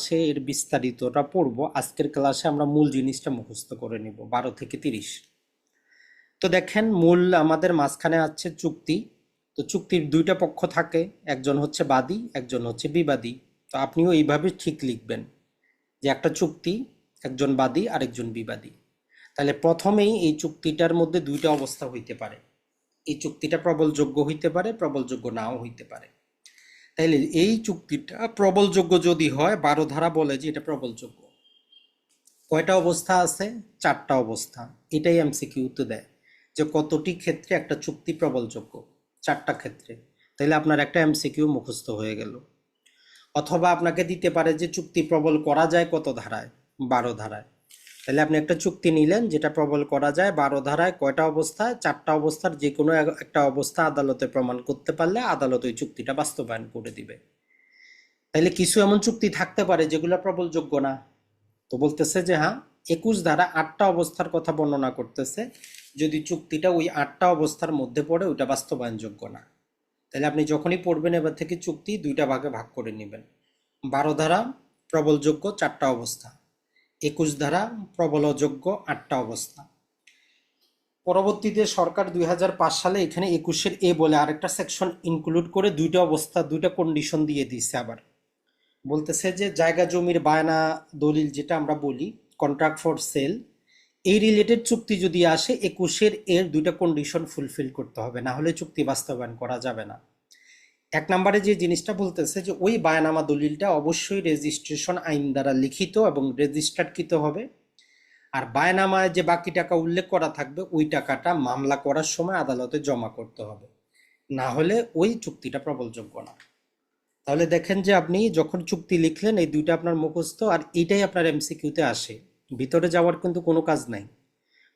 ক্লাসে এর বিস্তারিতটা পড়ব। আজকের ক্লাসে আমরা মূল জিনিসটা মুখস্থ করে নিব, বারো থেকে তিরিশ। তো দেখেন, মূল আমাদের মাঝখানে আছে চুক্তি। তো চুক্তির দুইটা পক্ষ থাকে, একজন হচ্ছে বাদী, একজন হচ্ছে বিবাদী। তো আপনিও এইভাবে ঠিক লিখবেন যে একটা চুক্তি, একজন বাদী, আরেকজন বিবাদী। তাহলে প্রথমেই এই চুক্তিটার মধ্যে দুইটা অবস্থা হইতে পারে। এই চুক্তিটা প্রবলযোগ্য হইতে পারে, প্রবলযোগ্য নাও হইতে পারে। তাইলে এই চুক্তিটা প্রবলযোগ্য যদি হয়, বারো ধারা বলে যে এটা প্রবলযোগ্য। কয়টা অবস্থা আছে? চারটা অবস্থা। এটাই এমসিকিউতে দেয় যে কতটি ক্ষেত্রে একটা চুক্তি প্রবলযোগ্য। চারটা ক্ষেত্রে। তাইলে আপনার একটা এমসিকিউ মুখস্থ হয়ে গেল। অথবা আপনাকে দিতে পারে যে চুক্তি প্রবল করা যায় কত ধারায়? বারো ধারায়। তাহলে আপনি একটা চুক্তি নিলেন যেটা প্রবল করা যায়, বারো ধারায় কয়টা অবস্থায়? চারটা অবস্থার যে কোনো একটা অবস্থা আদালতে প্রমাণ করতে পারলে আদালত ওই চুক্তিটা বাস্তবায়ন করে দিবে। তাহলে কিছু এমন চুক্তি থাকতে পারে যেগুলো প্রবল যোগ্য না। তো বলতেছে যে হ্যাঁ একুশ ধারা আটটা অবস্থার কথা বর্ণনা করতেছে, যদি চুক্তিটা ওই আটটা অবস্থার মধ্যে পড়ে ওইটা বাস্তবায়নযোগ্য না। তাহলে আপনি যখনই পড়বেন এবার থেকে চুক্তি দুইটা ভাগে ভাগ করে নেবেন। বারো ধারা প্রবলযোগ্য, চারটা অবস্থা। একুশ ধারা প্রবল অযোগ্য আটটা অবস্থা। পরবর্তীতে সরকার দুই হাজার পাঁচ সালে এখানে একুশের এ বলে আরেকটা সেকশন ইনক্লুড করে দুইটা অবস্থা, দুইটা কন্ডিশন দিয়ে দিচ্ছে আবার। বলতেছে যে জায়গা জমির বায়না দলিল যেটা আমরা বলি কন্ট্রাক্ট ফর সেল এই রিলেটেড চুক্তি যদি আসে, একুশের এর দুইটা কন্ডিশন ফুলফিল করতে হবে। না হলে চুক্তি বাস্তবায়ন করা যাবে না। এক নম্বরে যে জিনিসটা বলতেছে যে ওই বায়নামা দলিলটা অবশ্যই রেজিস্ট্রেশন আইন দ্বারা লিখিত এবং রেজিস্টার্ডকৃত হবে। আর বায়নামায় যে বাকি টাকা উল্লেখ করা থাকবে, ওই টাকাটা মামলা করার সময় আদালতে জমা করতে হবে। না হলে ওই চুক্তিটা প্রবলযোগ্য না। তাহলে দেখেন যে আপনি যখন চুক্তি লিখলেন, এই দুইটা আপনার মুখস্থ আর এইটাই আপনার এমসিকিউতে আসে। ভিতরে যাওয়ার কিন্তু কোনো কাজ নাই।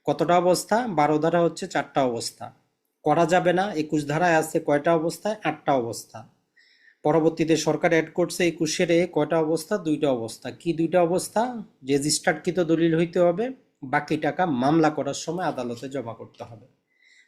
কতটা অবস্থা? বারো ধারা হচ্ছে চারটা অবস্থা। করা যাবে না। একুশ ধারায় আছে কয়টা অবস্থায়? আটটা অবস্থা। পরবর্তীতে সরকার অ্যাড করছে একুশের এ কয়টা অবস্থা? দুইটা অবস্থা। কি দুইটা অবস্থা? রেজিস্টার্ডকৃত দলিল হইতে হবে। বাকি টাকা মামলা করার সময় আদালতে জমা করতে হবে।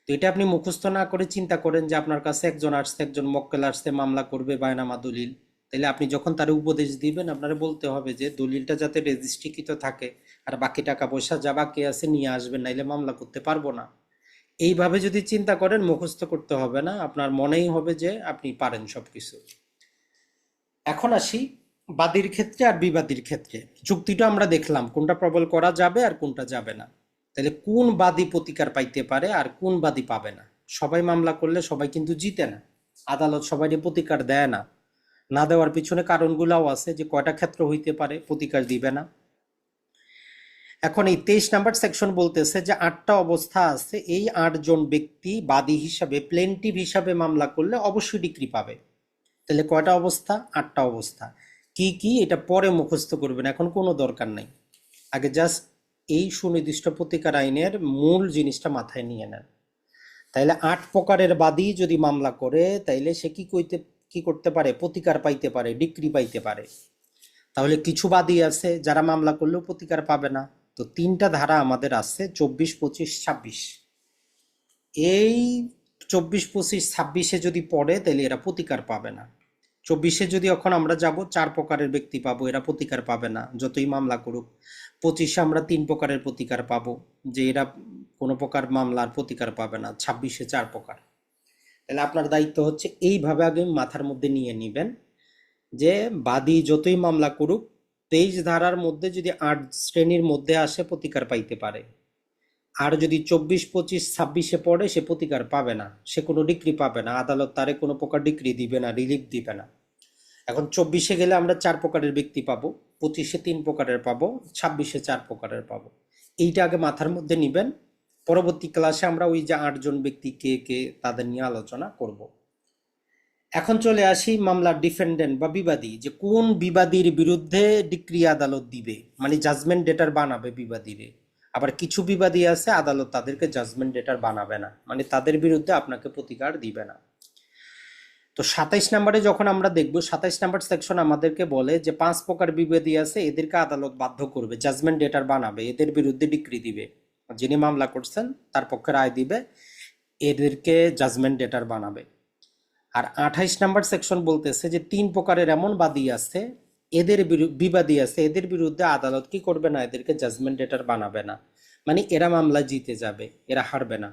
তো এটা আপনি মুখস্থ না করে চিন্তা করেন যে আপনার কাছে একজন আসছে, একজন মক্কেল আসছে, মামলা করবে, বায়নামা দলিল। তাহলে আপনি যখন তার উপদেশ দিবেন, আপনারা বলতে হবে যে দলিলটা যাতে রেজিস্ট্রিকৃত থাকে। আর বাকি টাকা পয়সা যা বাকি আছে নিয়ে আসবেন, নাইলে মামলা করতে পারব না। এইভাবে যদি চিন্তা করেন, মুখস্থ করতে হবে না। আপনার মনেই হবে যে আপনি পারেন সবকিছু। এখন আসি বাদীর ক্ষেত্রে আর বিবাদীর ক্ষেত্রে। চুক্তিটা আমরা দেখলাম, কোনটা প্রবল করা যাবে আর কোনটা যাবে না। তাহলে কোন বাদী প্রতিকার পাইতে পারে আর কোন বাদী পাবে না? সবাই মামলা করলে সবাই কিন্তু জিতে না। আদালত সবাইকে প্রতিকার দেয় না। না দেওয়ার পিছনে কারণগুলাও আছে যে কয়টা ক্ষেত্র হইতে পারে, প্রতিকার দিবে না। এখন এই তেইশ নাম্বার সেকশন বলতেছে যে আটটা অবস্থা আছে, এই আটজন ব্যক্তি বাদী হিসাবে প্লেন্টিভ হিসাবে মামলা করলে অবশ্যই ডিগ্রি পাবে। তাহলে কয়টা অবস্থা? আটটা অবস্থা। কি কি? এটা পরে মুখস্থ করবেন, এখন কোনো দরকার নাই। আগে জাস্ট এই সুনির্দিষ্ট প্রতিকার আইনের মূল জিনিসটা মাথায় নিয়ে নেন। তাইলে আট প্রকারের বাদী যদি মামলা করে, তাইলে সে কি কইতে, কি করতে পারে? প্রতিকার পাইতে পারে, ডিগ্রি পাইতে পারে। তাহলে কিছু বাদী আছে যারা মামলা করলেও প্রতিকার পাবে না। তো তিনটা ধারা আমাদের আছে, চব্বিশ, পঁচিশ, ছাব্বিশ। এই চব্বিশ, পঁচিশ, ছাব্বিশে যদি পড়ে, তাহলে এরা প্রতিকার পাবে না। চব্বিশে যদি এখন আমরা যাব, চার প্রকারের ব্যক্তি পাবো, এরা প্রতিকার পাবে না, যতই মামলা করুক। পঁচিশে আমরা তিন প্রকারের প্রতিকার পাবো, যে এরা কোনো প্রকার মামলার প্রতিকার পাবে না, ছাব্বিশে চার প্রকার। তাহলে আপনার দায়িত্ব হচ্ছে, এইভাবে আগে মাথার মধ্যে নিয়ে নিবেন, যে বাদী যতই মামলা করুক তেইশ ধারার মধ্যে যদি আট শ্রেণির মধ্যে আসে, প্রতিকার পাইতে পারে। আর যদি চব্বিশ, পঁচিশ, ছাব্বিশে পড়ে, সে প্রতিকার পাবে না। সে কোনো ডিগ্রি পাবে না। আদালত তারে কোনো প্রকার ডিগ্রি দিবে না, রিলিফ দিবে না। এখন চব্বিশে গেলে আমরা চার প্রকারের ব্যক্তি পাবো। পঁচিশে তিন প্রকারের পাবো, ছাব্বিশে চার প্রকারের পাবো। এইটা আগে মাথার মধ্যে নিবেন। পরবর্তী ক্লাসে আমরা ওই যে আটজন ব্যক্তি কে কে তাদের নিয়ে আলোচনা করব। এখন চলে আসি মামলার ডিফেন্ডেন্ট বা বিবাদী, যে কোন বিবাদীর বিরুদ্ধে ডিক্রি আদালত দিবে? মানে জাজমেন্ট ডেটার বানাবে বিবাদীরে। আবার কিছু বিবাদী আছে, আদালত তাদেরকে জাজমেন্ট ডেটার বানাবে না। মানে তাদের বিরুদ্ধে আপনাকে প্রতিকার দিবে না। তো সাতাইশ নম্বরে যখন আমরা দেখব, সাতাইশ নাম্বার সেকশন আমাদেরকে বলে যে পাঁচ প্রকার বিবাদী আছে, এদেরকে আদালত বাধ্য করবে জাজমেন্ট ডেটার বানাবে, এদের বিরুদ্ধে ডিক্রি দিবে। যিনি মামলা করছেন, তার পক্ষে রায় দিবে, এদেরকে জাজমেন্ট ডেটার বানাবে। আর আঠাইশ নাম্বার সেকশন বলতেছে যে তিন প্রকারের এমন বাদী আছে এদের বিবাদী আছে এদের বিরুদ্ধে আদালত কি করবে না? এদেরকে জাজমেন্ট ডেটার বানাবে না। মানে এরা মামলা জিতে যাবে এরা হারবে না।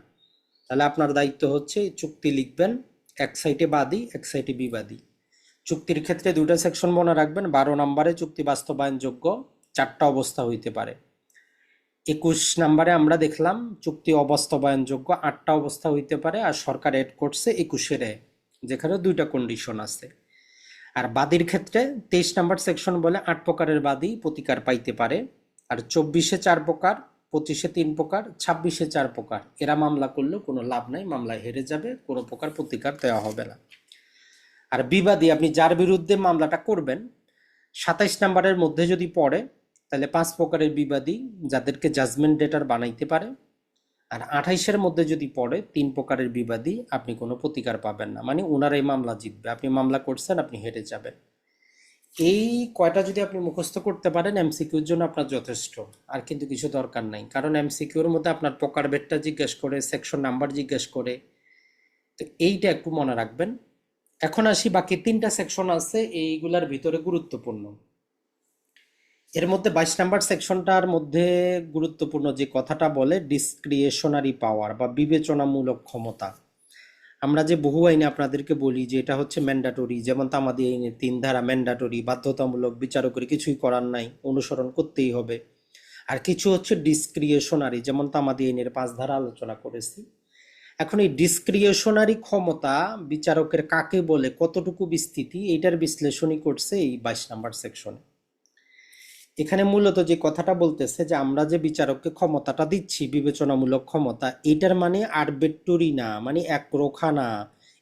তাহলে আপনার দায়িত্ব হচ্ছে চুক্তি লিখবেন এক সাইডে বাদী এক সাইডে বিবাদী। চুক্তির ক্ষেত্রে দুটো সেকশন মনে রাখবেন বারো নম্বরে চুক্তি বাস্তবায়নযোগ্য চারটা অবস্থা হইতে পারে। একুশ নম্বরে আমরা দেখলাম চুক্তি অবাস্তবায়নযোগ্য আটটা অবস্থা হইতে পারে আর সরকার এড করছে একুশের এ, যেখানে দুইটা কন্ডিশন আছে। আর বাদীর ক্ষেত্রে তেইশ নাম্বার সেকশন বলে আট প্রকারের বাদী প্রতিকার পাইতে পারে। আর চব্বিশে চার প্রকার, পঁচিশে তিন প্রকার, ছাব্বিশে চার প্রকার। এরা মামলা করলেও কোনো লাভ নাই, মামলায় হেরে যাবে, কোনো প্রকার প্রতিকার দেওয়া হবে না। আর বিবাদী, আপনি যার বিরুদ্ধে মামলাটা করবেন, সাতাইশ নাম্বারের মধ্যে যদি পড়ে, তাহলে পাঁচ প্রকারের বিবাদী যাদেরকে জাজমেন্ট ডেটার বানাইতে পারে। আর আঠাইশের মধ্যে যদি পড়ে, তিন প্রকারের বিবাদী আপনি কোনো প্রতিকার পাবেন না। মানে ওনারাই মামলা জিতবে। আপনি মামলা করছেন, আপনি হেরে যাবেন। এই কয়টা যদি আপনি মুখস্থ করতে পারেন, এমসিকিউর জন্য আপনার যথেষ্ট। আর কিন্তু কিছু দরকার নাই। কারণ এমসিকিউর মধ্যে আপনার প্রকার বেডটা জিজ্ঞেস করে, সেকশন নাম্বার জিজ্ঞেস করে। তো এইটা একটু মনে রাখবেন। এখন আসি, বাকি তিনটা সেকশন আছে, এইগুলার ভিতরে গুরুত্বপূর্ণ। এর মধ্যে বাইশ নাম্বার সেকশনটার মধ্যে গুরুত্বপূর্ণ যে কথাটা বলে ডিসক্রিয়েশনারি পাওয়ার বা বিবেচনামূলক ক্ষমতা। আমরা যে বহু আইনে আপনাদেরকে বলি যে এটা হচ্ছে ম্যান্ডাটরি যেমন তামাদি আইনে তিন ধারা ম্যান্ডাটরি বাধ্যতামূলক, বিচারকের কিছুই করার নাই, অনুসরণ করতেই হবে। আর কিছু হচ্ছে ডিসক্রিয়েশনারি যেমন তামাদি আইনের পাঁচ ধারা আলোচনা করেছি। এখন এই ডিসক্রিয়েশনারি ক্ষমতা বিচারকের কাকে বলে, কতটুকু বিস্তৃতি, এইটার বিশ্লেষণই করছে এই বাইশ নাম্বার সেকশনে। এখানে মূলত যে কথাটা বলতেছে যে আমরা যে বিচারককে ক্ষমতাটা দিচ্ছি, বিবেচনামূলক ক্ষমতা, এটার মানে আরবেটরি না মানে একরোখা না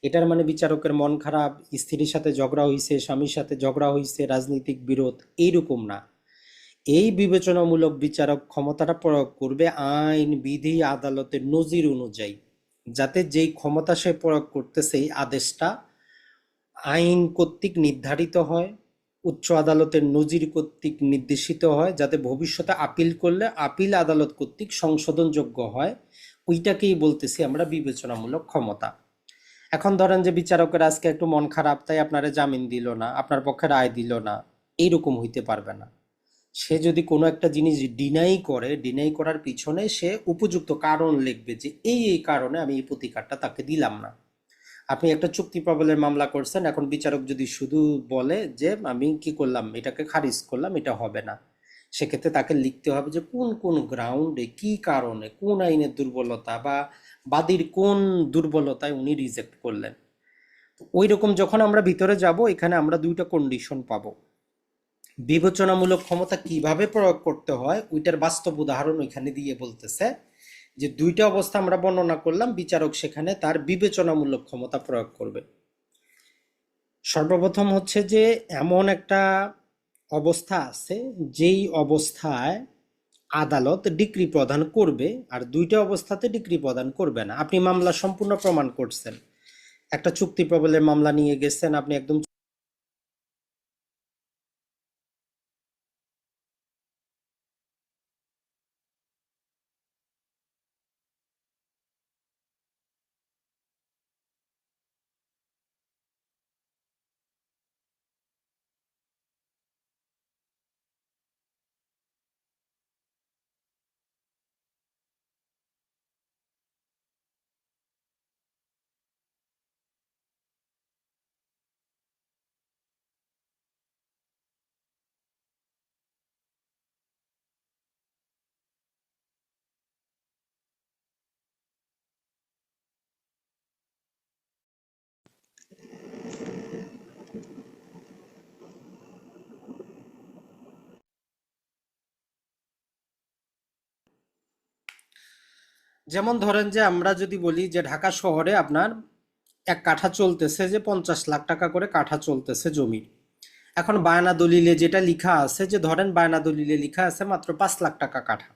এটার মানে বিচারকের মন খারাপ, স্ত্রীর সাথে ঝগড়া হইছে, স্বামীর সাথে ঝগড়া হইছে, রাজনৈতিক বিরোধ, এইরকম না। এই বিবেচনামূলক বিচারক ক্ষমতাটা প্রয়োগ করবে আইন, বিধি আদালতের নজির অনুযায়ী। যাতে যেই ক্ষমতা সে প্রয়োগ করতেছে, এই আদেশটা আইন কর্তৃক নির্ধারিত হয় উচ্চ আদালতের নজির কর্তৃক নির্দেশিত হয় যাতে ভবিষ্যতে আপিল করলে আপিল আদালত কর্তৃক সংশোধনযোগ্য হয়। ওইটাকেই বলতেছি আমরা বিবেচনামূলক ক্ষমতা। এখন ধরেন যে বিচারকের আজকে একটু মন খারাপ, তাই আপনারা জামিন দিল না, আপনার পক্ষে রায় দিল না, এইরকম হইতে পারবে না। সে যদি কোনো একটা জিনিস ডিনাই করে ডিনাই করার পিছনে সে উপযুক্ত কারণ লিখবে যে এই এই কারণে আমি এই প্রতিকারটা তাকে দিলাম না। আপনি একটা চুক্তি প্রবলের মামলা করছেন, এখন বিচারক যদি শুধু বলে যে আমি কি করলাম, এটাকে খারিজ করলাম, এটা হবে না। সেক্ষেত্রে তাকে লিখতে হবে যে কোন কোন গ্রাউন্ডে কি কারণে, কোন আইনের দুর্বলতা বা বাদীর কোন দুর্বলতায় উনি রিজেক্ট করলেন। ওই রকম যখন আমরা ভিতরে যাব, এখানে আমরা দুইটা কন্ডিশন পাবো। বিবেচনামূলক ক্ষমতা কীভাবে প্রয়োগ করতে হয়, ওইটার বাস্তব উদাহরণ ওইখানে দিয়ে বলতেছে। যে দুইটা অবস্থা আমরা বর্ণনা করলাম, বিচারক সেখানে তার বিবেচনামূলক ক্ষমতা প্রয়োগ করবে। সর্বপ্রথম হচ্ছে যে এমন একটা অবস্থা আছে, যেই অবস্থায় আদালত ডিগ্রি প্রদান করবে, আর দুইটা অবস্থাতে ডিগ্রি প্রদান করবে না। আপনি মামলা সম্পূর্ণ প্রমাণ করছেন। একটা চুক্তি প্রবলের মামলা নিয়ে গেছেন, আপনি একদম যেমন ধরেন যে আমরা যদি বলি যে ঢাকা শহরে আপনার এক কাঠা চলতেছে যে পঞ্চাশ লাখ টাকা করে কাঠা চলতেছে জমির এখন বায়না দলিলে যেটা লিখা আছে যে ধরেন বায়না দলিলে লিখা আছে মাত্র পাঁচ লাখ টাকা কাঠা।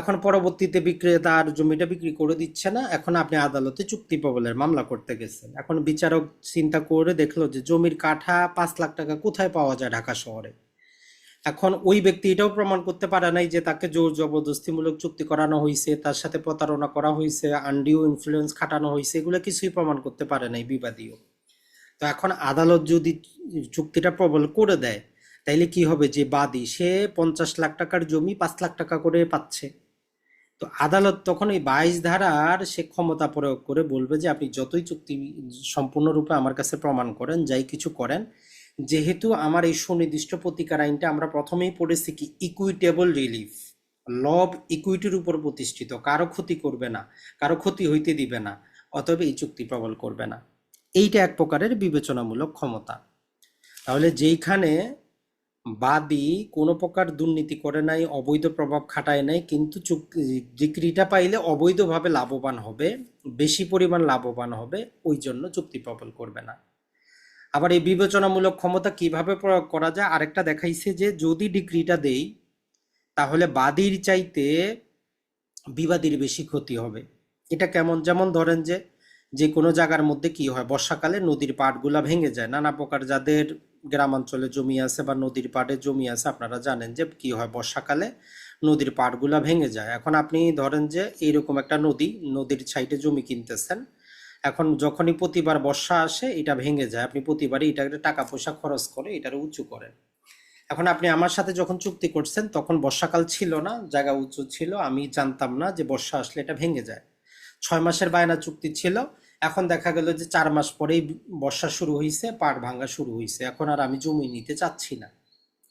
এখন পরবর্তীতে বিক্রেতার জমিটা বিক্রি করে দিচ্ছে না, এখন আপনি আদালতে চুক্তি প্রবলের মামলা করতে গেছেন। এখন বিচারক চিন্তা করে দেখল যে জমির কাঠা পাঁচ লাখ টাকা কোথায় পাওয়া যায় ঢাকা শহরে? এখন ওই ব্যক্তি এটাও প্রমাণ করতে পারে নাই যে তাকে জোর জবরদস্তিমূলক চুক্তি করানো হয়েছে তার সাথে প্রতারণা করা হয়েছে আন্ডিও ইনফ্লুয়েন্স খাটানো হয়েছে এগুলো কিছুই প্রমাণ করতে পারে নাই বিবাদীও। তো এখন আদালত যদি চুক্তিটা প্রবল করে দেয়, তাইলে কি হবে যে বাদী? সে পঞ্চাশ লাখ টাকার জমি পাঁচ লাখ টাকা করে পাচ্ছে। তো আদালত তখন এই বাইশ ধারার সে ক্ষমতা প্রয়োগ করে বলবে যে আপনি যতই চুক্তি সম্পূর্ণরূপে আমার কাছে প্রমাণ করেন, যাই কিছু করেন যেহেতু আমার এই সুনির্দিষ্ট প্রতিকার আইনটা আমরা প্রথমেই পড়েছি কি ইকুইটেবল রিলিফ লব ইকুইটির উপর প্রতিষ্ঠিত, কারও ক্ষতি করবে না, কারও ক্ষতি হইতে দিবে না, অতএব এই চুক্তি প্রবল করবে না। এইটা এক প্রকারের বিবেচনামূলক ক্ষমতা। তাহলে যেইখানে বাদী কোনো প্রকার দুর্নীতি করে নাই, অবৈধ প্রভাব খাটায় নাই, কিন্তু চুক্তি ডিক্রিটা পাইলে অবৈধভাবে লাভবান হবে, বেশি পরিমাণ লাভবান হবে, ওই জন্য চুক্তি প্রবল করবে না। আবার এই বিবেচনামূলক ক্ষমতা কীভাবে প্রয়োগ করা যায়? আরেকটা দেখাইছে যে যদি ডিগ্রিটা দেই, তাহলে বাদীর চাইতে বিবাদীর বেশি ক্ষতি হবে। এটা কেমন? যেমন ধরেন যে যে কোনো জায়গার মধ্যে কি হয়? বর্ষাকালে নদীর পাড়গুলা ভেঙে যায়। নানা প্রকার যাদের গ্রামাঞ্চলে জমি আছে বা নদীর পাড়ে জমি আছে, আপনারা জানেন যে কি হয়? বর্ষাকালে নদীর পাড়গুলা ভেঙে যায়। এখন আপনি ধরেন যে, এইরকম একটা নদী, নদীর সাইডে জমি কিনতেছেন। এখন যখনই প্রতিবার বর্ষা আসে, এটা ভেঙে যায়। আপনি প্রতিবারই এটাকে টাকা পয়সা খরচ করে এটার উঁচু করেন। এখন আপনি আমার সাথে যখন চুক্তি করছেন, তখন বর্ষাকাল ছিল না, জায়গা উঁচু ছিল। আমি জানতাম না যে বর্ষা আসলে এটা ভেঙে যায়। ছয় মাসের বায়না চুক্তি ছিল। এখন দেখা গেল যে চার মাস পরেই বর্ষা শুরু হয়েছে পাড় ভাঙা শুরু হয়েছে এখন আর আমি জমি নিতে চাচ্ছি না।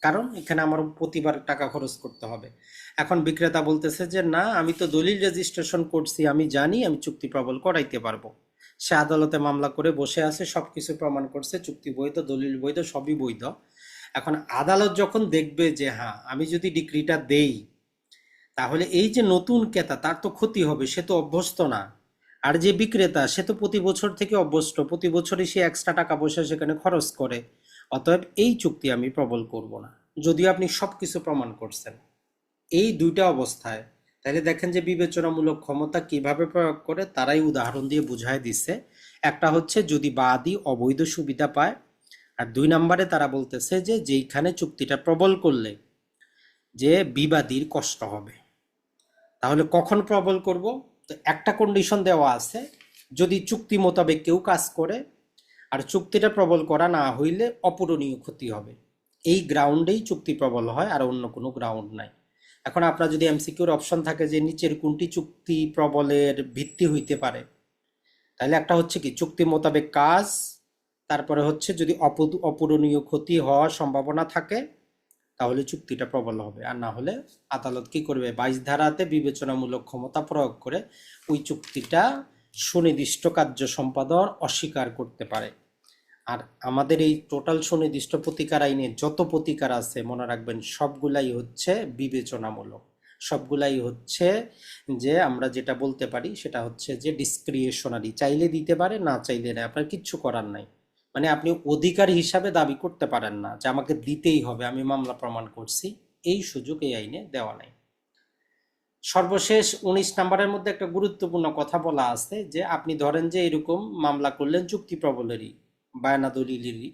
কারণ এখানে আমার প্রতিবার টাকা খরচ করতে হবে। এখন বিক্রেতা বলতেছে যে, না, আমি তো দলিল রেজিস্ট্রেশন করছি, আমি জানি, আমি চুক্তি প্রবল করাইতে পারব। সে আদালতে মামলা করে বসে আছে, সবকিছু প্রমাণ করছে চুক্তি বৈধ দলিল বৈধ সবই বৈধ। এখন আদালত যখন দেখবে যে হ্যাঁ আমি যদি ডিক্রিটা দেই, তাহলে এই যে নতুন ক্রেতা, তার তো ক্ষতি হবে, সে তো অভ্যস্ত না। আর যে বিক্রেতা, সে তো প্রতি বছর থেকে অভ্যস্ত, প্রতি বছরই সে এক্সট্রা টাকা পয়সা সেখানে খরচ করে। অতএব এই চুক্তি আমি প্রবল করব না। যদিও আপনি সবকিছু প্রমাণ করছেন। এই দুইটা অবস্থায় তাহলে দেখেন যে বিবেচনামূলক ক্ষমতা কীভাবে প্রয়োগ করে, তারাই উদাহরণ দিয়ে বুঝায় দিচ্ছে একটা হচ্ছে যদি বাদী অবৈধ সুবিধা পায়, আর দুই নম্বরে তারা বলতেছে যে যেইখানে চুক্তিটা প্রবল করলে যে বিবাদীর কষ্ট হবে। তাহলে কখন প্রবল করব? তো একটা কন্ডিশন দেওয়া আছে, যদি চুক্তি মোতাবেক কেউ কাজ করে, আর চুক্তিটা প্রবল করা না হইলে অপূরণীয় ক্ষতি হবে। এই গ্রাউন্ডেই চুক্তি প্রবল হয়, আর অন্য কোনো গ্রাউন্ড নাই। এখন আপনার যদি এমসিকিউর অপশন থাকে যে নিচের কোনটি চুক্তি প্রবলের ভিত্তি হইতে পারে, তাহলে একটা হচ্ছে কি, চুক্তি মোতাবেক কাজ, তারপরে হচ্ছে যদি অপু- অপূরণীয় ক্ষতি হওয়ার সম্ভাবনা থাকে, তাহলে চুক্তিটা প্রবল হবে। আর না হলে আদালত কি করবে? বাইশ ধারাতে বিবেচনামূলক ক্ষমতা প্রয়োগ করে ওই চুক্তিটা সুনির্দিষ্ট কার্য সম্পাদন অস্বীকার করতে পারে। আর আমাদের এই টোটাল সুনির্দিষ্ট প্রতিকার আইনে যত প্রতিকার আছে, মনে রাখবেন, সবগুলাই হচ্ছে বিবেচনামূলক। সবগুলাই হচ্ছে যে আমরা যেটা বলতে পারি, সেটা হচ্ছে যে ডিসক্রিয়েশনারি চাইলে দিতে পারে, না চাইলে না আপনার কিচ্ছু করার নাই। মানে আপনি অধিকার হিসাবে দাবি করতে পারেন না যে আমাকে দিতেই হবে, আমি মামলা প্রমাণ করছি। এই সুযোগ এই আইনে দেওয়া নাই। সর্বশেষ উনিশ নাম্বারের মধ্যে একটা গুরুত্বপূর্ণ কথা বলা আছে যে, আপনি ধরেন যে এরকম মামলা করলেন চুক্তি প্রবলেরই বায়না দলিলেরই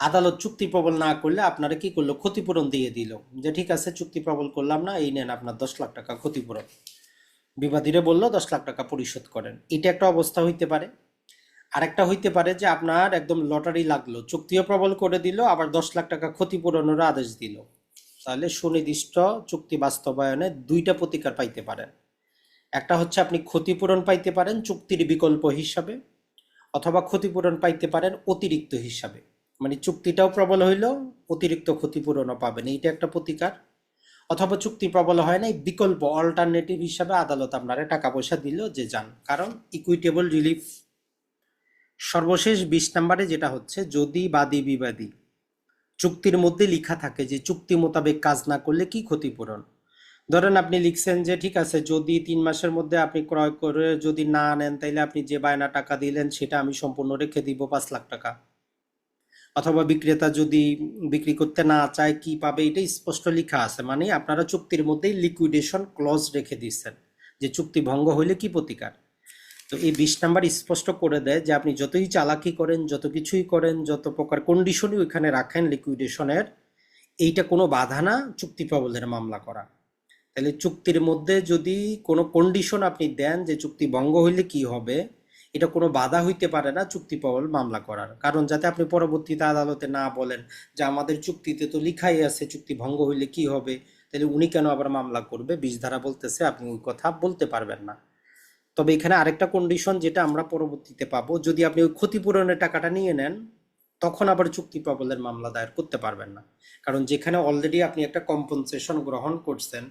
আদালত চুক্তি প্রবল না করলে আপনারা কি করল? ক্ষতিপূরণ দিয়ে দিল। যে ঠিক আছে, চুক্তি প্রবল করলাম না, এই নেন আপনার দশ লাখ টাকা ক্ষতিপূরণ। বিবাদীরা বলল, দশ লাখ টাকা পরিশোধ করেন। এটা একটা অবস্থা হইতে পারে। আরেকটা হইতে পারে যে আপনার একদম লটারি লাগল, চুক্তিও প্রবল করে দিল, আবার দশ লাখ টাকা ক্ষতিপূরণেরও আদেশ দিল। তাহলে সুনির্দিষ্ট চুক্তি বাস্তবায়নে দুইটা প্রতিকার পাইতে পারেন। একটা হচ্ছে আপনি ক্ষতিপূরণ পাইতে পারেন চুক্তির বিকল্প হিসাবে অথবা ক্ষতিপূরণ পাইতে পারেন অতিরিক্ত হিসাবে। মানে চুক্তিটাও প্রবল হইল, অতিরিক্ত ক্ষতিপূরণও পাবেন। এইটা একটা প্রতিকার। অথবা চুক্তি প্রবল হয় নাই, বিকল্প অল্টারনেটিভ হিসাবে আদালত আপনারা টাকা পয়সা দিল যে যান। কারণ ইকুইটেবল রিলিফ সর্বশেষ বিশ নম্বরে যেটা হচ্ছে, যদি বাদী বিবাদী চুক্তির মধ্যে লেখা থাকে যে চুক্তি মোতাবেক কাজ না করলে কি ক্ষতিপূরণ? ধরেন আপনি লিখছেন যে, ঠিক আছে, যদি তিন মাসের মধ্যে আপনি ক্রয় করে যদি না নেন, তাইলে আপনি যে বায়না টাকা দিলেন, সেটা আমি সম্পূর্ণ রেখে দিব পাঁচ লাখ টাকা। অথবা বিক্রেতা যদি বিক্রি করতে না চায়, কি পাবে? এটা স্পষ্ট লেখা আছে। মানে আপনারা চুক্তির মধ্যেই লিকুইডেশন ক্লজ রেখে দিচ্ছেন। যে চুক্তি ভঙ্গ হইলে কি প্রতিকার? তো এই বিশ নাম্বার স্পষ্ট করে দেয় যে, আপনি যতই চালাকি করেন, যত কিছুই করেন, যত প্রকার কন্ডিশনই ওইখানে রাখেন লিকুইডেশনের এইটা কোনো বাধা না চুক্তি প্রবলের মামলা করা। তাহলে চুক্তির মধ্যে যদি কোনো কন্ডিশন আপনি দেন যে চুক্তি ভঙ্গ হইলে কি হবে, এটা কোনো বাধা হইতে পারে না চুক্তি প্রবল মামলা করার। কারণ যাতে আপনি পরবর্তীতে আদালতে না বলেন যে আমাদের চুক্তিতে তো লিখাই আছে চুক্তি ভঙ্গ হইলে কি হবে, তাহলে উনি কেন আবার মামলা করবে? বিষ ধারা বলতেছে, আপনি ওই কথা বলতে পারবেন না। তবে এখানে আরেকটা কন্ডিশন যেটা আমরা পরবর্তীতে পাবো, যদি আপনি ওই ক্ষতিপূরণের টাকাটা নিয়ে নেন, তখন আবার চুক্তি প্রবলের মামলা দায়ের করতে পারবেন না। কারণ যেখানে অলরেডি আপনি একটা কম্পনসেশন গ্রহণ করছেন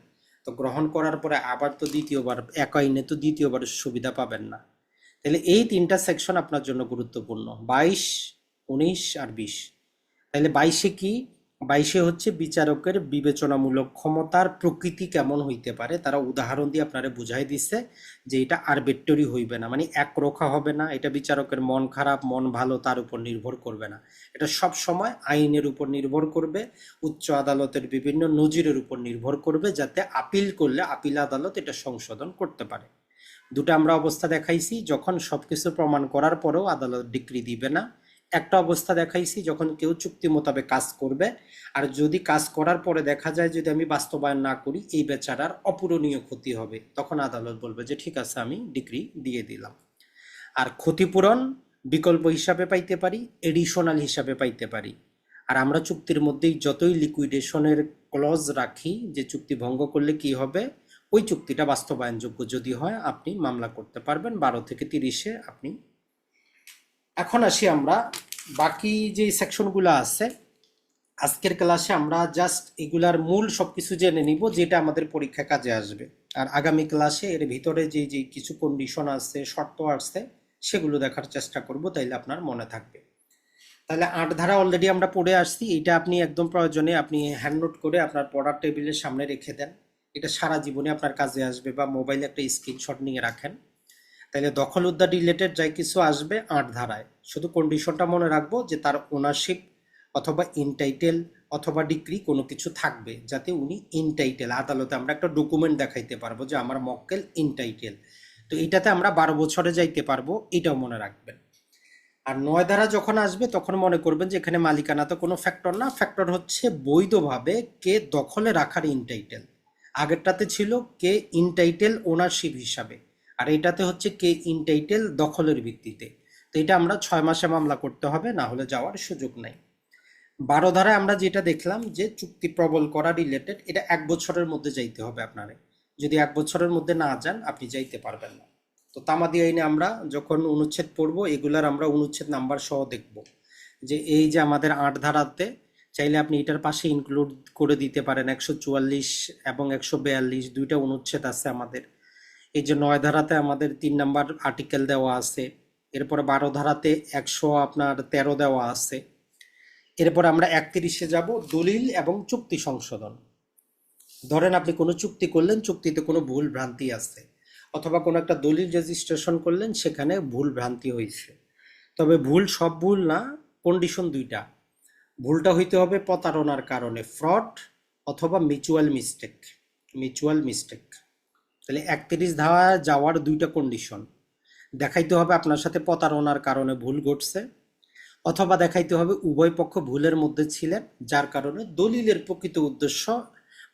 তো গ্রহণ করার পরে আবার তো দ্বিতীয়বার এক আইনে তো দ্বিতীয়বার সুবিধা পাবেন না। তাহলে এই তিনটা সেকশন আপনার জন্য গুরুত্বপূর্ণ। বাইশ, উনিশ আর বিশ। তাহলে বাইশে কি? বাইশে হচ্ছে বিচারকের বিবেচনামূলক ক্ষমতার প্রকৃতি কেমন হইতে পারে? তারা উদাহরণ দিয়ে আপনারা বুঝাই দিচ্ছে যে এটা আরবিট্রারি হইবে না। মানে একরোখা হবে না, এটা বিচারকের মন খারাপ, মন ভালো, তার উপর নির্ভর করবে না। এটা সব সময় আইনের উপর নির্ভর করবে, উচ্চ আদালতের বিভিন্ন নজিরের উপর নির্ভর করবে, যাতে আপিল করলে আপিল আদালত এটা সংশোধন করতে পারে। দুটো আমরা অবস্থা দেখাইছি, যখন সবকিছু প্রমাণ করার পরেও আদালত ডিগ্রি দিবে না একটা অবস্থা দেখাইছি, যখন কেউ চুক্তি মোতাবেক কাজ করবে। আর যদি কাজ করার পরে দেখা যায় যদি আমি বাস্তবায়ন না করি, এই বেচারার অপূরণীয় ক্ষতি হবে। তখন আদালত বলবে যে, ঠিক আছে, আমি ডিগ্রি দিয়ে দিলাম। আর ক্ষতিপূরণ বিকল্প হিসাবে পাইতে পারি এডিশনাল হিসাবে পাইতে পারি। আর আমরা চুক্তির মধ্যেই যতই লিকুইডেশনের ক্লজ রাখি, যে চুক্তি ভঙ্গ করলে কি হবে? ওই চুক্তিটা বাস্তবায়নযোগ্য যদি হয়, আপনি মামলা করতে পারবেন। বারো থেকে তিরিশে আপনি এখন আসি আমরা। বাকি যে সেকশনগুলো আছে, আজকের ক্লাসে আমরা জাস্ট এগুলার মূল সব কিছু জেনে নিব, যেটা আমাদের পরীক্ষা কাজে আসবে। আর আগামী ক্লাসে এর ভিতরে যে যে কিছু কন্ডিশন আছে, শর্ত আসছে সেগুলো দেখার চেষ্টা করব, তাইলে আপনার মনে থাকবে। তাহলে আট ধারা অলরেডি আমরা পড়ে আসছি এটা আপনি একদম প্রয়োজনে আপনি হ্যান্ড নোট করে আপনার পড়ার টেবিলের সামনে রেখে দেন। এটা সারা জীবনে আপনার কাজে আসবে বা মোবাইলে একটা স্ক্রিনশট নিয়ে রাখেন। তাহলে দখল উদ্ধার রিলেটেড যাই কিছু আসবে আট ধারায়। শুধু কন্ডিশনটা মনে রাখব যে তার ওনারশিপ অথবা ইনটাইটেল অথবা ডিগ্রি কোনো কিছু থাকবে, যাতে উনি ইনটাইটেল আদালতে আমরা একটা ডকুমেন্ট দেখাইতে পারব যে আমার মক্কেল ইনটাইটেল তো এটাতে আমরা বারো বছরে যাইতে পারব, এটাও মনে রাখবেন। আর নয় ধারা যখন আসবে, তখন মনে করবেন যে এখানে মালিকানা তো কোনো ফ্যাক্টর না ফ্যাক্টর হচ্ছে বৈধভাবে কে দখলে রাখার ইনটাইটেল আগেরটাতে ছিল কে ইনটাইটেল ওনারশিপ হিসাবে। আর এটাতে হচ্ছে কে ইনটাইটেল দখলের ভিত্তিতে। তো এটা আমরা ছয় মাসে মামলা করতে হবে, না হলে যাওয়ার সুযোগ নাই। বারো ধারায় আমরা যেটা দেখলাম যে চুক্তি প্রবল করা রিলেটেড এটা এক বছরের মধ্যে যাইতে হবে আপনারে। যদি এক বছরের মধ্যে না যান, আপনি যাইতে পারবেন না। তো তামাদি আইনে আমরা যখন অনুচ্ছেদ পড়ব, এগুলার আমরা অনুচ্ছেদ নাম্বার সহ দেখব। যে এই যে আমাদের আট ধারাতে চাইলে আপনি এটার পাশে ইনক্লুড করে দিতে পারেন। একশো চুয়াল্লিশ এবং একশো বিয়াল্লিশ, দুইটা অনুচ্ছেদ আছে আমাদের। এই যে নয় ধারাতে আমাদের তিন নাম্বার আর্টিকেল দেওয়া আছে, এরপরে বারো ধারাতে একশো আপনার তেরো দেওয়া আছে। এরপর আমরা একত্রিশে যাব দলিল এবং চুক্তি সংশোধন। ধরেন আপনি কোনো চুক্তি করলেন, চুক্তিতে কোনো ভুল ভ্রান্তি আছে, অথবা কোনো একটা দলিল রেজিস্ট্রেশন করলেন, সেখানে ভুল ভ্রান্তি হয়েছে। তবে ভুল সব ভুল না কন্ডিশন দুইটা। ভুলটা হইতে হবে প্রতারণার কারণে ফ্রড অথবা মিউচুয়াল মিস্টেক মিউচুয়াল মিস্টেক তাহলে একত্রিশ ধাওয়া যাওয়ার দুইটা কন্ডিশন দেখাইতে হবে আপনার সাথে প্রতারণার কারণে ভুল ঘটছে, অথবা দেখাইতে হবে উভয় পক্ষ ভুলের মধ্যে ছিলেন, যার কারণে দলিলের প্রকৃত উদ্দেশ্য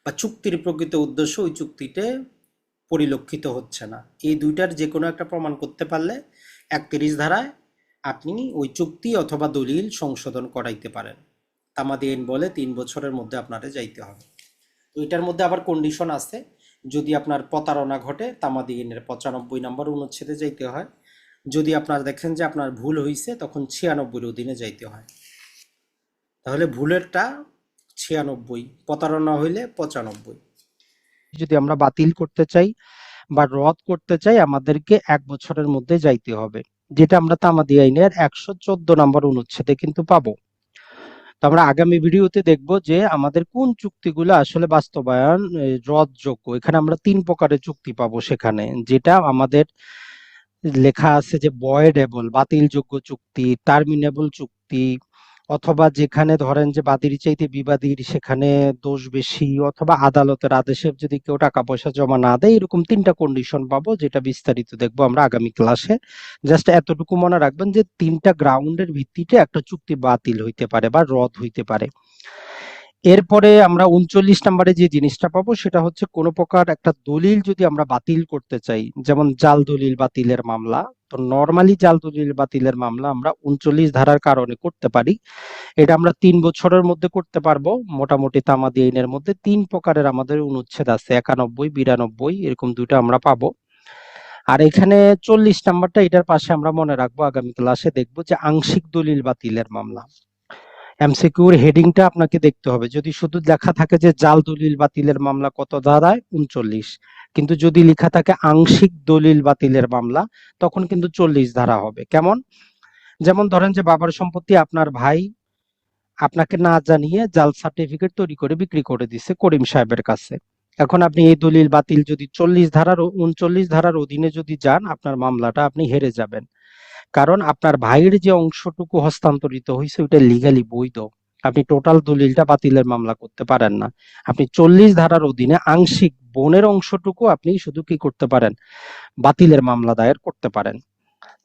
বা চুক্তির প্রকৃত উদ্দেশ্য ওই চুক্তিতে পরিলক্ষিত হচ্ছে না। এই দুইটার যে কোনো একটা প্রমাণ করতে পারলে একত্রিশ ধারায় আপনি ওই চুক্তি অথবা দলিল সংশোধন করাইতে পারেন। তামাদি বলে তিন বছরের মধ্যে আপনারে যাইতে হবে। তো এটার মধ্যে আবার কন্ডিশন আছে। যদি আপনার প্রতারণা ঘটে তামাদি আইনের পঁচানব্বই নম্বর অনুচ্ছেদে যাইতে হয়। যদি আপনার দেখেন যে আপনার ভুল হয়েছে তখন ছিয়ানব্বইয়ের অধীনে যাইতে হয়। তাহলে ভুলেরটা ছিয়ানব্বই, প্রতারণা হইলে পঁচানব্বই। যদি আমরা বাতিল করতে চাই বা রদ করতে চাই, আমাদেরকে এক বছরের মধ্যে যাইতে হবে। যেটা আমরা তামাদি আইনের একশো চোদ্দ নম্বর অনুচ্ছেদে কিন্তু পাবো। তো আমরা আগামী ভিডিওতে দেখব যে আমাদের কোন চুক্তিগুলো আসলে বাস্তবায়ন রদযোগ্য। এখানে আমরা তিন প্রকারের চুক্তি পাবো সেখানে। যেটা আমাদের লেখা আছে যে বয়েডেবল, বাতিলযোগ্য চুক্তি, টার্মিনেবল চুক্তি অথবা যেখানে ধরেন যে বাদীর চাইতে বিবাদীর সেখানে দোষ বেশি অথবা আদালতের আদেশে যদি কেউ টাকা পয়সা জমা না দেয়, এরকম তিনটা কন্ডিশন পাবো যেটা বিস্তারিত দেখব আমরা আগামী ক্লাসে জাস্ট এতটুকু মনে রাখবেন যে তিনটা গ্রাউন্ডের ভিত্তিতে একটা চুক্তি বাতিল হইতে পারে বা রদ হইতে পারে। এরপরে আমরা উনচল্লিশ নম্বরে যে জিনিসটা পাবো সেটা হচ্ছে কোনো প্রকার একটা দলিল যদি আমরা বাতিল করতে চাই, যেমন জাল দলিল বাতিলের মামলা। তো নর্মালি জাল দলিল বাতিলের মামলা আমরা উনচল্লিশ ধারার কারণে করতে পারি। এটা আমরা তিন বছরের মধ্যে করতে পারব। মোটামুটি তামাদি আইনের মধ্যে তিন প্রকারের আমাদের অনুচ্ছেদ আছে, একানব্বই, বিরানব্বই, এরকম দুইটা আমরা পাবো। আর এখানে চল্লিশ নাম্বারটা, এটার পাশে আমরা মনে রাখব, আগামী ক্লাসে দেখব যে আংশিক দলিল বাতিলের মামলা। এমসিকিউর হেডিংটা আপনাকে দেখতে হবে। যদি শুধু লেখা থাকে যে জাল দলিল বাতিলের মামলা কত ধারায়? উনচল্লিশ। কিন্তু যদি লেখা থাকে আংশিক দলিল বাতিলের মামলা, তখন কিন্তু চল্লিশ ধারা হবে। কেমন? যেমন ধরেন যে বাবার সম্পত্তি আপনার ভাই আপনাকে না জানিয়ে জাল সার্টিফিকেট তৈরি করে বিক্রি করে দিছে করিম সাহেবের কাছে। এখন আপনি এই দলিল বাতিল যদি চল্লিশ ধারার উনচল্লিশ ধারার অধীনে যদি যান, আপনার মামলাটা আপনি হেরে যাবেন। কারণ আপনার ভাইয়ের যে অংশটুকু হস্তান্তরিত হয়েছে, ওইটা লিগালি বৈধ। আপনি টোটাল দলিলটা বাতিলের মামলা করতে পারেন না। আপনি চল্লিশ ধারার অধীনে আংশিক বনের অংশটুকু আপনি শুধু কি করতে পারেন? বাতিলের মামলা দায়ের করতে পারেন।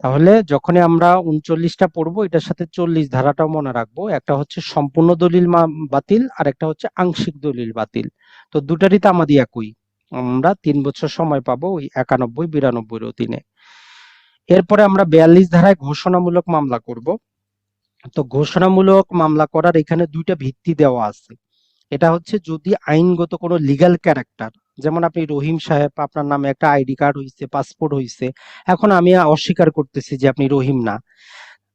তাহলে যখনই আমরা উনচল্লিশটা পড়ব, এটার সাথে চল্লিশ ধারাটাও মনে রাখব। একটা হচ্ছে সম্পূর্ণ দলিল বাতিল, আর একটা হচ্ছে আংশিক দলিল বাতিল। তো দুটারই তো আমাদের একই। আমরা তিন বছর সময় পাবো ওই একানব্বই, বিরানব্বইয়ের অধীনে। এরপরে আমরা বিয়াল্লিশ ধারায় ঘোষণামূলক মামলা করব। তো ঘোষণামূলক মামলা করার এখানে দুইটা ভিত্তি দেওয়া আছে। এটা হচ্ছে যদি আইনগত কোনো লিগাল ক্যারেক্টার যেমন আপনি রহিম সাহেব, আপনার নামে একটা আইডি কার্ড হইছে পাসপোর্ট হইছে, এখন আমি অস্বীকার করতেছি যে আপনি রহিম না।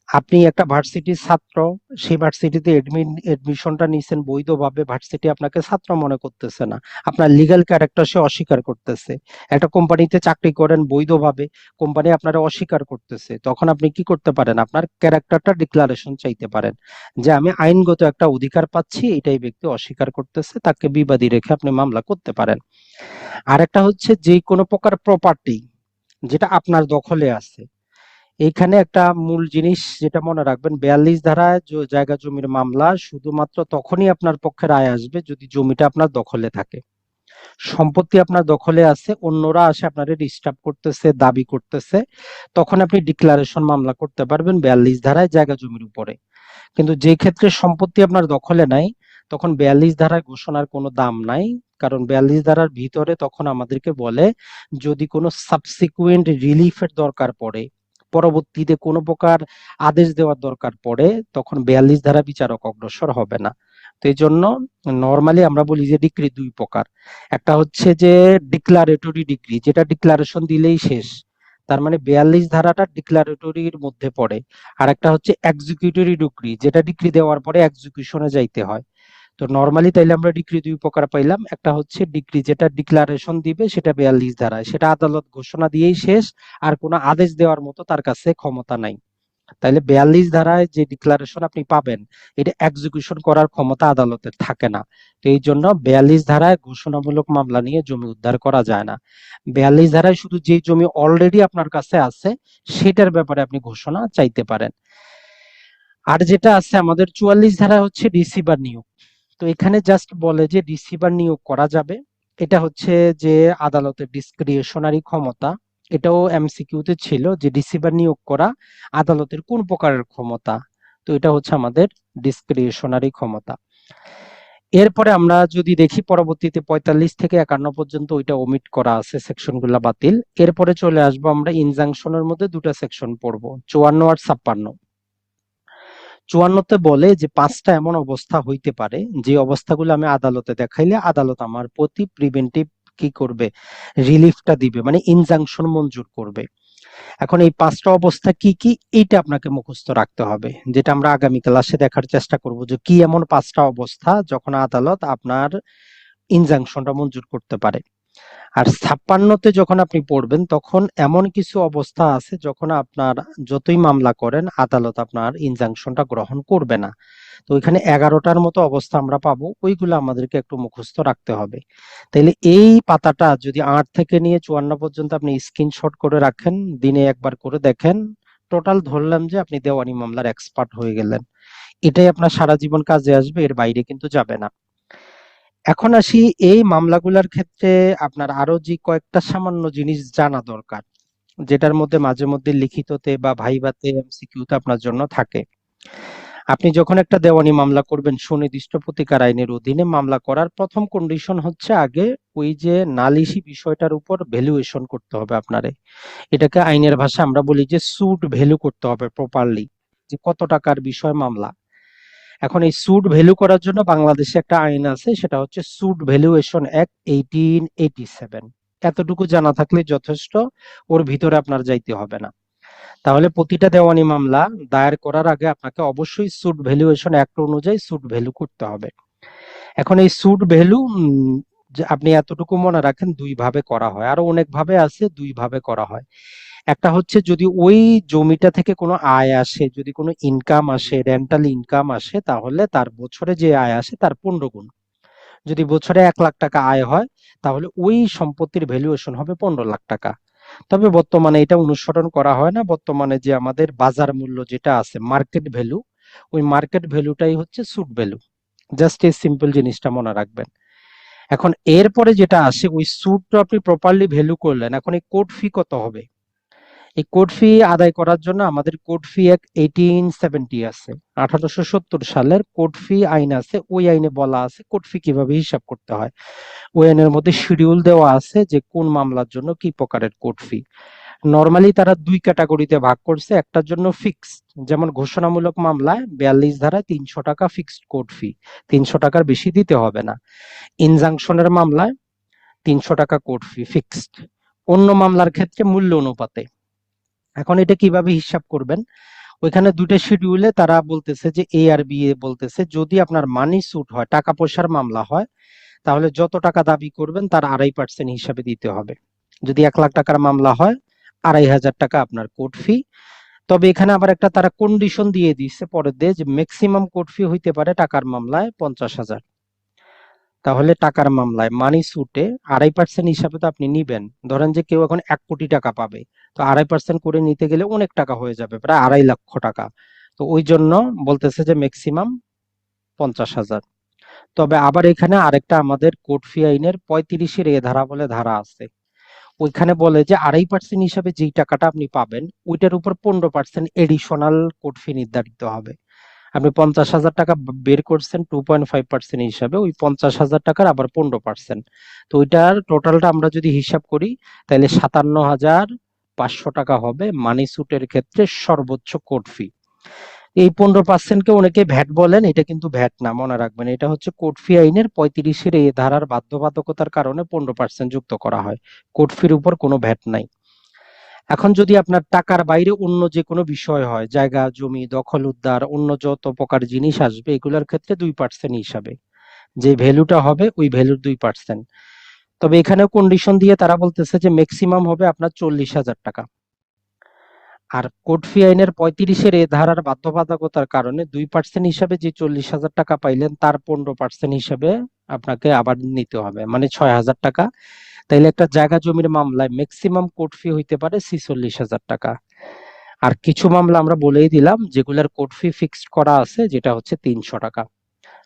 আপনি একটা ভার্সিটির ছাত্র, সেই ভার্সিটিতে এডমিন এডমিশনটা নিছেন বৈধভাবে ভার্সিটি আপনাকে ছাত্র মনে করতেছে না। আপনার লিগ্যাল ক্যারেক্টার সে অস্বীকার করতেছে। একটা কোম্পানিতে চাকরি করেন বৈধভাবে কোম্পানি আপনারা অস্বীকার করতেছে। তখন আপনি কি করতে পারেন? আপনার ক্যারেক্টারটা ডিক্লারেশন চাইতে পারেন। যে আমি আইনগত একটা অধিকার পাচ্ছি, এটাই ব্যক্তি অস্বীকার করতেছে, তাকে বিবাদী রেখে আপনি মামলা করতে পারেন। আরেকটা হচ্ছে যে কোনো প্রকার প্রপার্টি যেটা আপনার দখলে আছে এইখানে একটা মূল জিনিস যেটা মনে রাখবেন, বিয়াল্লিশ ধারায় জায়গা জমির মামলা শুধুমাত্র তখনই আপনার পক্ষে রায় আসবে যদি জমিটা আপনার দখলে থাকে। সম্পত্তি আপনার দখলে আছে, অন্যরা আসে আপনারে ডিস্টার্ব করতেছে, দাবি করতেছে, তখন আপনি ডিক্লারেশন মামলা করতে পারবেন বিয়াল্লিশ ধারায় জায়গা জমির উপরে। কিন্তু যে ক্ষেত্রে সম্পত্তি আপনার দখলে নাই, তখন বিয়াল্লিশ ধারায় ঘোষণার কোনো দাম নাই, কারণ বিয়াল্লিশ ধারার ভিতরে তখন আমাদেরকে বলে যদি কোনো সাবসিকুয়েন্ট রিলিফের দরকার পড়ে পরবর্তীতে কোনো প্রকার আদেশ দেওয়ার দরকার পড়ে তখন বিয়াল্লিশ ধারা বিচারক অগ্রসর হবে না। তো এই জন্য নর্মালি আমরা বলি যে ডিগ্রি দুই প্রকার। একটা হচ্ছে যে ডিক্লারেটরি ডিগ্রি যেটা ডিক্লারেশন দিলেই শেষ। তার মানে বিয়াল্লিশ ধারাটা ডিক্লারেটরির মধ্যে পড়ে। আর একটা হচ্ছে এক্সিকিউটরি ডিগ্রি যেটা ডিগ্রি দেওয়ার পরে এক্সিকিউশনে যাইতে হয়। তো নর্মালি তাইলে আমরা ডিগ্রি দুই প্রকার পাইলাম। একটা হচ্ছে ডিগ্রি যেটা ডিক্লারেশন দিবে, সেটা বিয়াল্লিশ ধারায়। সেটা আদালত ঘোষণা দিয়েই শেষ, আর কোনো আদেশ দেওয়ার মতো তার কাছে ক্ষমতা নাই। তাইলে বিয়াল্লিশ ধারায় যে ডিক্লারেশন আপনি পাবেন, এটা এক্সিকিউশন করার ক্ষমতা আদালতের থাকে না। তো এই জন্য বিয়াল্লিশ ধারায় ঘোষণামূলক মামলা নিয়ে জমি উদ্ধার করা যায় না। বিয়াল্লিশ ধারায় শুধু যে জমি অলরেডি আপনার কাছে আছে, সেটার ব্যাপারে আপনি ঘোষণা চাইতে পারেন। আর যেটা আছে আমাদের চুয়াল্লিশ ধারা হচ্ছে রিসিভার নিয়োগ। তো এখানে জাস্ট বলে যে রিসিভার নিয়োগ করা যাবে। এটা হচ্ছে যে আদালতের ডিসক্রিশনারি ক্ষমতা। এটাও এমসিকিউতে ছিল যে রিসিভার নিয়োগ করা আদালতের কোন প্রকারের ক্ষমতা। তো এটা হচ্ছে আমাদের ডিসক্রিশনারি ক্ষমতা। এরপরে আমরা যদি দেখি পরবর্তীতে পঁয়তাল্লিশ থেকে একান্ন পর্যন্ত ওইটা ওমিট করা আছে সেকশনগুলো বাতিল। এরপরে চলে আসব আমরা ইনজাংশনের মধ্যে দুটো সেকশন পড়ব, চুয়ান্ন আর ছাপ্পান্ন। চুয়ান্নতে বলে যে পাঁচটা এমন অবস্থা হইতে পারে, যে অবস্থাগুলো আমি আদালতে দেখাইলে আদালত আমার প্রতি প্রিভেন্টিভ কি করবে? রিলিফটা দিবে মানে ইনজাংশন মঞ্জুর করবে। এখন এই পাঁচটা অবস্থা কি কি, এইটা আপনাকে মুখস্থ রাখতে হবে। যেটা আমরা আগামী ক্লাসে দেখার চেষ্টা করব যে কি এমন পাঁচটা অবস্থা যখন আদালত আপনার ইনজাংশনটা মঞ্জুর করতে পারে। আর ছাপ্পান্নতে যখন আপনি পড়বেন, তখন এমন কিছু অবস্থা আছে যখন আপনার যতই মামলা করেন, আদালত আপনার ইনজাংশনটা গ্রহণ করবে না। তো ওইখানে এগারোটার মতো অবস্থা আমরা পাবো, ওইগুলো আমাদেরকে একটু মুখস্থ রাখতে হবে। তাইলে এই পাতাটা যদি আট থেকে নিয়ে চুয়ান্ন পর্যন্ত আপনি স্ক্রিনশট করে রাখেন, দিনে একবার করে দেখেন টোটাল ধরলাম যে আপনি দেওয়ানি মামলার এক্সপার্ট হয়ে গেলেন। এটাই আপনার সারা জীবন কাজে আসবে, এর বাইরে কিন্তু যাবে না। এখন আসি এই মামলাগুলোর ক্ষেত্রে আপনার আরও যে কয়েকটা সামান্য জিনিস জানা দরকার, যেটার মধ্যে মাঝে মধ্যে লিখিততে বা ভাইভাতে এমসিকিউতে আপনার জন্য থাকে। আপনি যখন একটা দেওয়ানি মামলা করবেন, সুনির্দিষ্ট প্রতিকার আইনের অধীনে মামলা করার প্রথম কন্ডিশন হচ্ছে আগে ওই যে নালিশি বিষয়টার উপর ভ্যালুয়েশন করতে হবে আপনারে। এটাকে আইনের ভাষায় আমরা বলি যে সুট ভ্যালু করতে হবে প্রপারলি যে কত টাকার বিষয় মামলা। এখন এই সুট ভ্যালু করার জন্য বাংলাদেশে একটা আইন আছে, সেটা হচ্ছে suit valuation act eighteen eighty seven এতটুকু জানা থাকলে যথেষ্ট, ওর ভিতরে আপনার যাইতে হবে না। তাহলে প্রতিটা দেওয়ানি মামলা দায়ের করার আগে আপনাকে অবশ্যই সুট ভ্যালুয়েশন অ্যাক্ট অনুযায়ী সুট ভ্যালু করতে হবে। এখন এই সুট ভ্যালু আপনি এতটুকু মনে রাখেন দুই ভাবে করা হয়। আরও অনেক ভাবে আছে দুই ভাবে করা হয়। একটা হচ্ছে যদি ওই জমিটা থেকে কোনো আয় আসে, যদি কোনো ইনকাম আসে রেন্টাল ইনকাম আসে, তাহলে তার বছরে যে আয় আসে তার পনেরো গুণ। যদি বছরে এক লাখ টাকা আয় হয়, তাহলে ওই সম্পত্তির ভ্যালুয়েশন হবে পনেরো লাখ টাকা। তবে বর্তমানে এটা অনুসরণ করা হয় না। বর্তমানে যে আমাদের বাজার মূল্য যেটা আছে মার্কেট ভ্যালু ওই মার্কেট ভ্যালুটাই হচ্ছে সুট ভ্যালু জাস্ট এই সিম্পল জিনিসটা মনে রাখবেন। এখন এরপরে যেটা আসে, ওই সুটটা আপনি প্রপারলি ভ্যালু করলেন, এখন এই কোড ফি কত হবে? এই কোড ফি আদায় করার জন্য আমাদের কোড ফি এক এইটিন সেভেন্টি আছে। আঠারোশো সত্তর সালের কোড ফি আইন আছে, ওই আইনে বলা আছে কোড ফি কীভাবে হিসাব করতে হয়। ওই আইনের মধ্যে শিডিউল দেওয়া আছে যে কোন মামলার জন্য কি প্রকারের কোড ফি নর্মালি তারা দুই ক্যাটাগরিতে ভাগ করছে, একটার জন্য ফিক্সড যেমন ঘোষণামূলক মামলায় বিয়াল্লিশ ধারায় তিনশো টাকা ফিক্সড কোড ফি তিনশো টাকার বেশি দিতে হবে না। ইনজাংশনের মামলায় তিনশো টাকা কোড ফি ফিক্সড অন্য মামলার ক্ষেত্রে মূল্য অনুপাতে। এখন এটা কীভাবে হিসাব করবেন? ওইখানে দুটো শিডিউলে তারা বলতেছে যে এ আর বি এ বলতেছে, যদি আপনার মানি সুট হয়, টাকা পয়সার মামলা হয়, তাহলে যত টাকা দাবি করবেন, তার আড়াই পার্সেন্ট হিসাবে দিতে হবে। যদি এক লাখ টাকার মামলা হয়, আড়াই হাজার টাকা আপনার কোর্ট ফি তবে এখানে আবার একটা তারা কন্ডিশন দিয়ে দিচ্ছে পরের দিয়ে যে ম্যাক্সিমাম কোর্ট ফি হইতে পারে টাকার মামলায় পঞ্চাশ হাজার। তাহলে টাকার মামলায় মানি সুটে আড়াই পার্সেন্ট হিসাবে তো আপনি নিবেন। ধরেন যে কেউ এখন এক কোটি টাকা পাবে, তো আড়াই পার্সেন্ট করে নিতে গেলে অনেক টাকা হয়ে যাবে, প্রায় আড়াই লক্ষ টাকা। তো ওই জন্য বলতেছে যে ম্যাক্সিমাম পঞ্চাশ হাজার। তবে আবার এখানে আরেকটা আমাদের কোর্ট ফি আইনের পঁয়ত্রিশের এ ধারা বলে ধারা আছে। ওইখানে বলে যে আড়াই পার্সেন্ট হিসাবে যেই টাকাটা আপনি পাবেন, ওইটার উপর পনেরো পার্সেন্ট এডিশনাল কোর্ট ফি নির্ধারিত হবে। আপনি পঞ্চাশ হাজার টাকা বের করছেন টু পয়েন্ট ফাইভ পার্সেন্ট হিসাবে, ওই পঞ্চাশ হাজার টাকার আবার পনেরো পার্সেন্ট তো ওইটার টোটালটা আমরা যদি হিসাব করি, তাহলে সাতান্ন হাজার পাঁচশো টাকা হবে মানি সুটের ক্ষেত্রে সর্বোচ্চ কোর্ট ফি এই পনেরো পার্সেন্টকে অনেকে ভ্যাট বলেন, এটা কিন্তু ভ্যাট না, মনে রাখবেন। এটা হচ্ছে কোর্ট ফি আইনের পঁয়ত্রিশের এই ধারার বাধ্যবাধকতার কারণে পনেরো পার্সেন্ট যুক্ত করা হয়। কোর্ট ফির উপর কোনো ভ্যাট নাই। এখন যদি আপনার টাকার বাইরে অন্য যে কোনো বিষয় হয়, জায়গা, জমি, দখল, উদ্ধার, অন্য যত প্রকার জিনিস আসবে, এগুলোর ক্ষেত্রে দুই পার্সেন্ট হিসাবে। যে ভ্যালুটা হবে, ওই ভ্যালুর দুই পার্সেন্ট তবে এখানে কন্ডিশন দিয়ে তারা বলতেছে যে ম্যাক্সিমাম হবে আপনার চল্লিশ হাজার টাকা। আর কোড ফি আইনের পঁয়ত্রিশের এ ধারার বাধ্যবাধকতার কারণে দুই পার্সেন্ট হিসাবে যে চল্লিশ হাজার টাকা পাইলেন, তার পনেরো পার্সেন্ট হিসাবে আপনাকে আবার নিতে হবে। মানে ছয় হাজার টাকা তাইলে একটা জায়গা জমির মামলায় ম্যাক্সিমাম কোর্ট ফি হইতে পারে ছিচল্লিশ হাজার টাকা। আর কিছু মামলা আমরা বলেই দিলাম, যেগুলার কোর্ট ফি ফিক্সড করা আছে, যেটা হচ্ছে তিনশো টাকা।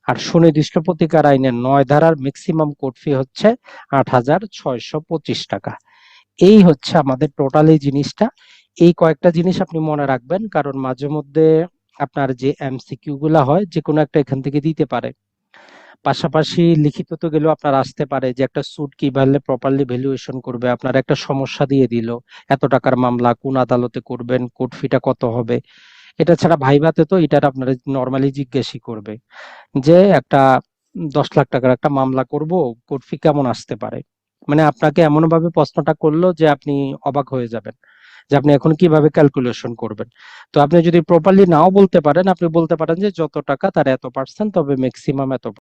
আর সুনির্দিষ্ট প্রতিকার আইনের নয় ধারার ম্যাক্সিমাম কোর্ট ফি হচ্ছে আট হাজার ছয়শো পঁচিশ টাকা। এই হচ্ছে আমাদের টোটাল এই জিনিসটা। এই কয়েকটা জিনিস আপনি মনে রাখবেন, কারণ মাঝে মধ্যে আপনার যে এমসিকিউ গুলা হয় যে কোনো একটা এখান থেকে দিতে পারে। পাশাপাশি লিখিত তো গেলেও আপনার আসতে পারে যে একটা সুট কীভাবে প্রপারলি ভ্যালুয়েশন করবে, আপনার একটা সমস্যা দিয়ে দিল। এত টাকার মামলা, কোন আদালতে করবেন কোর্ট ফিটা কত হবে? এটা ছাড়া ভাইভাতে তো এটার আপনারা নর্মালি জিজ্ঞেসই করবে যে একটা দশ লাখ টাকার একটা মামলা করব কোর্ট ফি কেমন আসতে পারে? মানে আপনাকে এমন ভাবে প্রশ্নটা করল যে আপনি অবাক হয়ে যাবেন, যে আপনি এখন কীভাবে ক্যালকুলেশন করবেন। তো আপনি যদি প্রপারলি নাও বলতে পারেন, আপনি বলতে পারেন যে যত টাকা তার এত পার্সেন্ট তবে ম্যাক্সিমাম এত